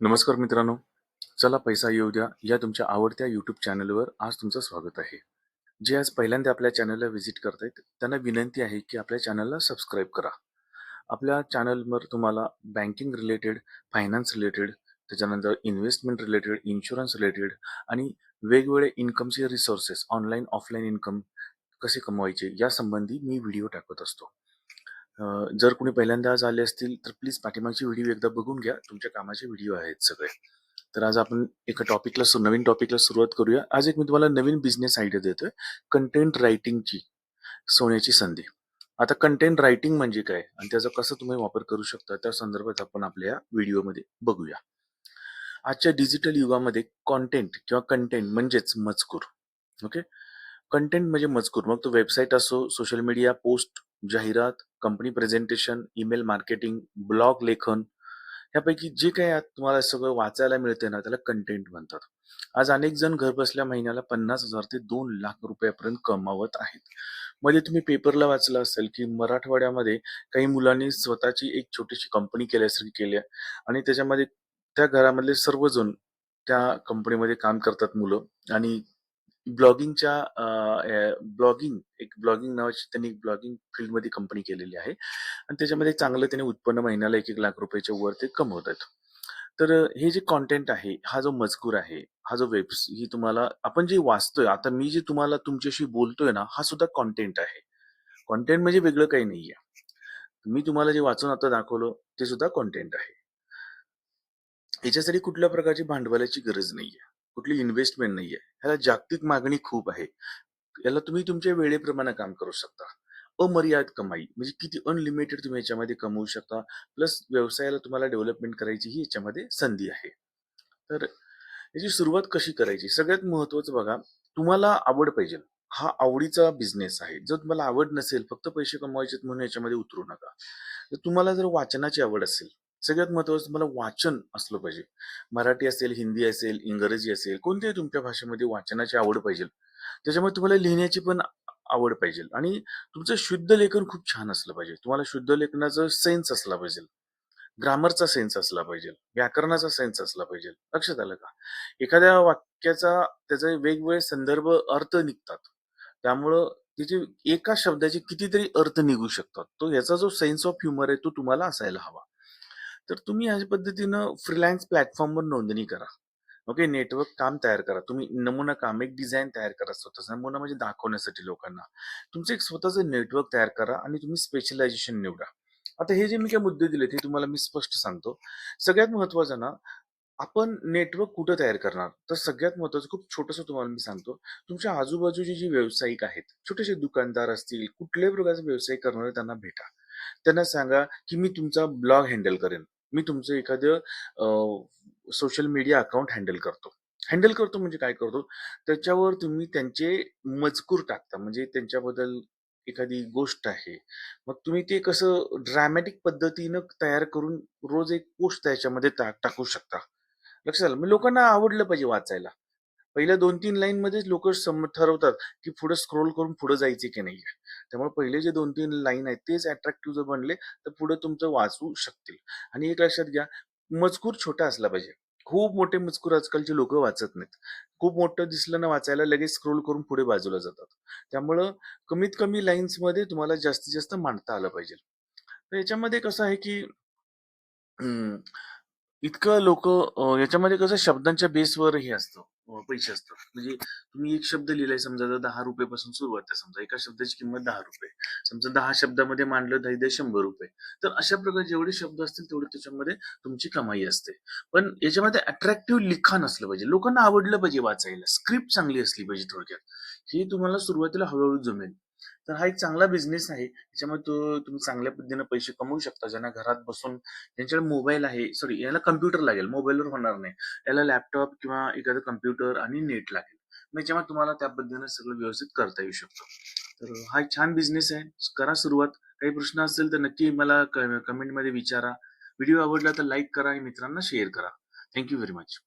नमस्कार मित्रांनो. चला पैसा येऊ द्या या तुमच्या आवडत्या यूट्यूब चॅनलवर आज तुमचं स्वागत आहे. जे आज पहिल्यांदा आपल्या चॅनलला व्हिजिट करतायत त्यांना विनंती आहे की आपल्या चॅनलला सबस्क्राईब करा. आपल्या चॅनलवर तुम्हाला बँकिंग रिलेटेड फायनान्स रिलेटेड त्याच्यानंतर इन्व्हेस्टमेंट रिलेटेड इन्शुरन्स रिलेटेड आणि वेगवेगळे इन्कमचे रिसोर्सेस ऑनलाईन ऑफलाईन इन्कम कसे कमवायचे यासंबंधी मी व्हिडिओ टाकत असतो. जर कोणी पहिल्यांदा आज आले असतील तर प्लीज पाठीमागचे व्हिडिओ एकदा बघून घ्या. तुमच्या कामाचे व्हिडिओ आहेत सगळे. तर आज आपण एका टॉपिकला सु- नवीन टॉपिकला सुरुवात करूया. आज एक मी तुम्हाला नवीन बिझनेस आयडिया देतोय. कंटेंट रायटिंगची सोन्याची संधी. आता कंटेंट रायटिंग म्हणजे काय? आणि त्याचा कसं तुम्ही वापर करू शकता? त्या संदर्भात आपण आपल्या या व्हिडिओमध्ये बघूया. आजच्या डिजिटल युगामध्ये कॉन्टेंट किंवा कंटेंट म्हणजेच मजकूर. ओके? कंटेंट म्हणजे मजकूर. मग तो वेबसाईट असो सोशल मीडिया पोस्ट जाहिरात company presentation email marketing blog लेखन यापैकी जे काही आज तुम्हाला सगळं वाचायला मिळते ना त्याला कंटेंट म्हणतात. आज अनेक जण घरबसल्या महिन्याला पन्नास हजार ते दोन लाख रुपयापर्यंत कमावत आहेत. मध्ये तुम्ही पेपरला वाचलं असेल की मराठवाड्यामध्ये काही मुलांनी स्वतःची एक छोटीशी कंपनी केल्यासारखी केली आहे. आणि त्याच्यामध्ये त्या घरामधले सर्वजण त्या कंपनीमध्ये काम करतात मुलं. आणि ब्लॉगिंगच्या ब्लॉगिंग एक ब्लॉगिंग नावाची त्यांनी ब्लॉगिंग फील्डमध्ये कंपनी केलेली आहे. आणि त्याच्यामध्ये चांगलं त्याने उत्पन्न महिन्याला एक एक लाख रुपयाच्या वर ते कमवत आहेत तर अ, हे जे कॉन्टेंट आहे हा जो मजकूर आहे हा जो वेब्स ही तुम्हाला आपण जे वाचतोय आता मी जे तुम्हाला तुमच्याशी बोलतोय ना हा सुद्धा कॉन्टेंट आहे. कॉन्टेंट म्हणजे वेगळं काही नाहीये. मी तुम्हाला जे वाचून आता दाखवलं ते सुद्धा कॉन्टेंट आहे. याच्यासाठी कुठल्या प्रकारची भांडवलाची गरज नाहीये. कुठली इन्व्हेस्टमेंट नाहीये. ह्याला जागतिक मागणी खूप आहे. याला तुम्ही तुमच्या वेळेप्रमाणे काम करू शकता. अमर्याद कमाई म्हणजे किती अनलिमिटेड तुम्ही याच्यामध्ये कमवू शकता. प्लस व्यवसायाला तुम्हाला डेव्हलपमेंट करायची ही याच्यामध्ये संधी आहे. तर याची सुरुवात कशी करायची? सगळ्यात महत्वाचं बघा तुम्हाला आवड पाहिजे. हा आवडीचा बिझनेस आहे. जर तुम्हाला आवड नसेल फक्त पैसे कमवायचे म्हणून याच्यामध्ये उतरू नका. तर तुम्हाला जर वाचनाची आवड असेल सगळ्यात महत्वाचं तुम्हाला वाचन असलं पाहिजे. मराठी असेल हिंदी असेल इंग्रजी असेल कोणत्याही तुमच्या भाषेमध्ये वाचनाची आवड पाहिजे. त्याच्यामुळे तुम्हाला लिहिण्याची पण आवड पाहिजे आणि तुमचं शुद्ध लेखन खूप छान असलं पाहिजे. तुम्हाला शुद्ध लेखनाचा सेन्स असला पाहिजे. ग्रामरचा सेन्स असला पाहिजे. व्याकरणाचा सेन्स असला पाहिजे. लक्षात आलं का? एखाद्या वाक्याचा त्याचे वेगवेगळे संदर्भ अर्थ निघतात. त्यामुळं तिचे एका शब्दाचे कितीतरी अर्थ निघू शकतात. तो याचा जो सेन्स ऑफ ह्युमर आहे तो तुम्हाला असायला हवा. तर तुम्ही ह्या पद्धतीनं फ्रीलान्स प्लॅटफॉर्मवर नोंदणी करा. ओके नेटवर्क काम तयार करा. तुम्ही नमुना काम एक डिझाईन तयार करा स्वतःचा. नमुना म्हणजे दाखवण्यासाठी लोकांना. तुमचं एक स्वतःचं नेटवर्क तयार करा आणि तुम्ही स्पेशलायझेशन निवडा. आता हे जे मी काय मुद्दे दिले ते तुम्हाला मी स्पष्ट सांगतो. सगळ्यात महत्वाचं ना आपण नेटवर्क कुठं तयार करणार? तर सगळ्यात महत्वाचं खूप छोटंसं तुम्हाला मी सांगतो. तुमच्या आजूबाजूचे जे व्यावसायिक आहेत छोटेसे दुकानदार असतील कुठल्याही प्रकारचे व्यवसाय करणारे त्यांना भेटा. त्यांना सांगा की मी तुमचा ब्लॉग हँडल करेन. मी तुमचं एखादं सोशल मीडिया अकाउंट हँडल करतो. हँडल करतो म्हणजे काय करतो? त्याच्यावर तुम्ही त्यांचे मजकूर टाकता. म्हणजे त्यांच्याबद्दल एखादी गोष्ट आहे. मग तुम्ही ते कसं ड्रॅमॅटिक पद्धतीनं तयार करून रोज एक पोस्ट त्याच्यामध्ये टाकू शकता. लक्षात आलं? मग लोकांना आवडलं पाहिजे वाचायला. पहिल्या दोन तीन लाईन मध्येच लोक ठरवतात की पुढे स्क्रोल करून पुढे जायचे की नाही त्यामुळे पहिले जे दोन तीन लाईन आहेत तेच अट्रॅक्टिव्ह जर बनले तर पुढे तुमचं वाचू शकतील. आणि एक लक्षात घ्या मजकूर छोटा असला पाहिजे. खूप मोठे मजकूर आजकालचे लोक वाचत नाहीत. खूप मोठं दिसलं ना वाचायला लगेच स्क्रोल करून पुढे बाजूला जातात. त्यामुळं कमीत कमी लाईन्समध्ये तुम्हाला जास्तीत जास्त मांडता आलं पाहिजे. तर याच्यामध्ये कसं आहे की इतकं लोक याच्यामध्ये कसं शब्दांच्या बेसवर हे असतं. अं, पैसे असतात. म्हणजे तुम्ही एक शब्द लिहिलाय समजा तर दहा रुपये पासून सुरुवात आहे समजा एका शब्दाची किंमत दहा रुपये. समजा दहा शब्दामध्ये मांडलं तर इथे शंभर रुपये. तर अशा प्रकारे जेवढे शब्द असतील तेवढे त्याच्यामध्ये तुमची कमाई असते. पण याच्यामध्ये अट्रॅक्टिव्ह लिखाण असलं पाहिजे. लोकांना आवडलं पाहिजे वाचायला. स्क्रिप्ट चांगली असली पाहिजे थोडक्यात. हे तुम्हाला सुरुवातीला हळूहळू जमेल. तर हा एक चांगला बिझनेस आहे. त्याच्यामुळे तो तुम्ही चांगल्या पद्धतीने पैसे कमवू शकता. ज्यांना घरात बसून ज्यांच्याकडे मोबाईल आहे सॉरी याला कम्प्युटर लागेल. मोबाईलवर होणार नाही. याला लॅपटॉप किंवा एखादं कम्प्युटर आणि नेट लागेल. मग याच्यामुळे तुम्हाला त्या पद्धतीने सगळं व्यवस्थित करता येऊ शकतो. तर हा एक छान बिझनेस आहे. करा सुरुवात. काही प्रश्न असेल तर नक्की मला कमेंटमध्ये विचारा. व्हिडिओ आवडला तर लाईक करा आणि मित्रांना शेअर करा. Thank you very much